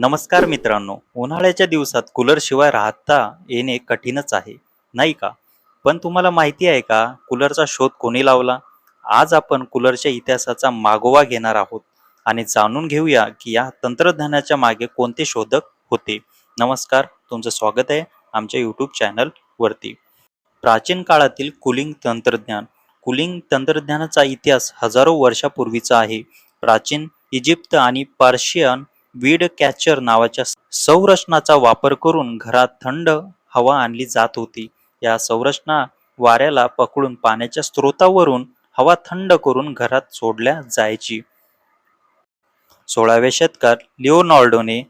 नमस्कार मित्रांनो उन्हाळ्याच्या दिवसात कूलरशिवाय राहता येणे कठीणच आहे नाही का? पण तुम्हाला माहिती आहे का कूलरचा शोध कोणी लावला? आज आपण कूलरच्या इतिहासाचा मागोवा घेणार आहोत आणि जाणून घेऊया की या तंत्रज्ञानाच्या मागे कोणते शोधक होते. नमस्कार तुमचं स्वागत आहे आमच्या यूट्यूब चॅनलवरती प्राचीन काळातील कुलिंग तंत्रज्ञान कुलिंग तंत्रज्ञानाचा इतिहास हजारो वर्षापूर्वीचा आहे. प्राचीन इजिप्त आणि पर्शियन वीड कॅचर नावाच्या संरचनाचा वापर करून घरात थंड हवा आणली जात होती. या संरचना वाऱ्याला पकडून पाण्याच्या स्रोतावरून हवा थंड करून घरात सोडल्या जायची. सोळाव्या शतकात लिओनार्डोने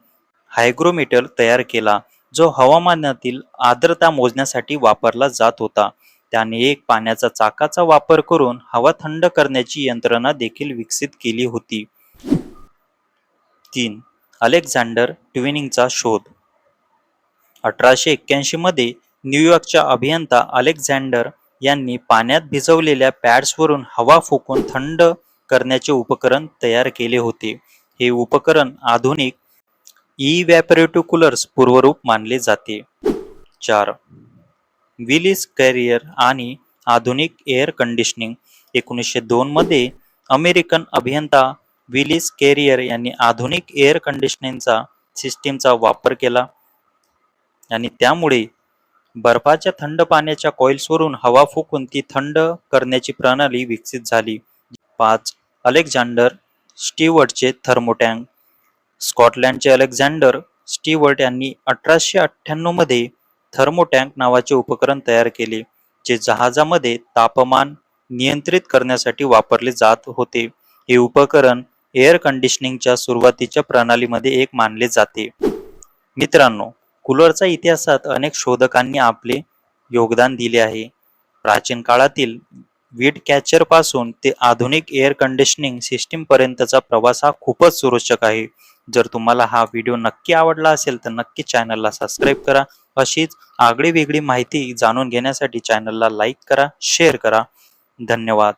हायग्रोमीटर तयार केला जो हवामानातील आर्द्रता मोजण्यासाठी वापरला जात होता. त्याने एक पाण्याचा चाकाचा वापर करून हवा थंड करण्याची यंत्रणा देखील विकसित केली होती. तीन. अलेक्झांडर ट्विनिंगचा शोध. अठराशे एक्क्याऐंशीमध्ये न्यूयॉर्कच्या अभियंता अलेक्झांडर यांनी पाण्यात भिजवलेल्या पॅड्सवरून हवा फुकून थंड करण्याचे उपकरण तयार केले होते. हे उपकरण आधुनिक इव्हॅपरेटिव्ह पूर्वरूप मानले जाते. चार. विलिस कॅरियर आणि आधुनिक एअर कंडिशनिंग. एकोणीसशे दोनमध्ये अमेरिकन अभियंता विलिस केरियर यांनी आधुनिक एअर कंडिशनिंगचा सिस्टीमचा वापर केला. आणि त्यामुळे बर्फाच्या थंड पाण्याच्या कॉइल्सवरून हवा फुकून ती थंड करण्याची प्रणाली विकसित झाली. पाच अलेक्झांडर स्टीवर्टचे थर्मोटँक. स्कॉटलँडचे अलेक्झांडर स्टीवर्ट यांनी अठराशे अठ्ठ्याण्णवमध्ये थर्मोटँक नावाचे उपकरण तयार केले जे जहाजामध्ये तापमान नियंत्रित करण्यासाठी वापरले जात होते. हे उपकरण एअर कंडिशनिंगच्या सुरुवातीच्या प्रणालीमध्ये एक मानले जाते. मित्रांनो कूलरचा इतिहासात अनेक शोधकांनी आपले योगदान दिले आहे. प्राचीन काळातील वीट कॅचरपासून ते आधुनिक एअर कंडिशनिंग सिस्टीम पर्यंतचा प्रवास हा खूपच सुरोचक आहे. जर तुम्हाला हा व्हिडिओ नक्की आवडला असेल तर नक्की चॅनलला सबस्क्राईब करा. अशीच आगळी वेगळी माहिती जाणून घेण्यासाठी चॅनलला लाईक करा शेअर करा. धन्यवाद.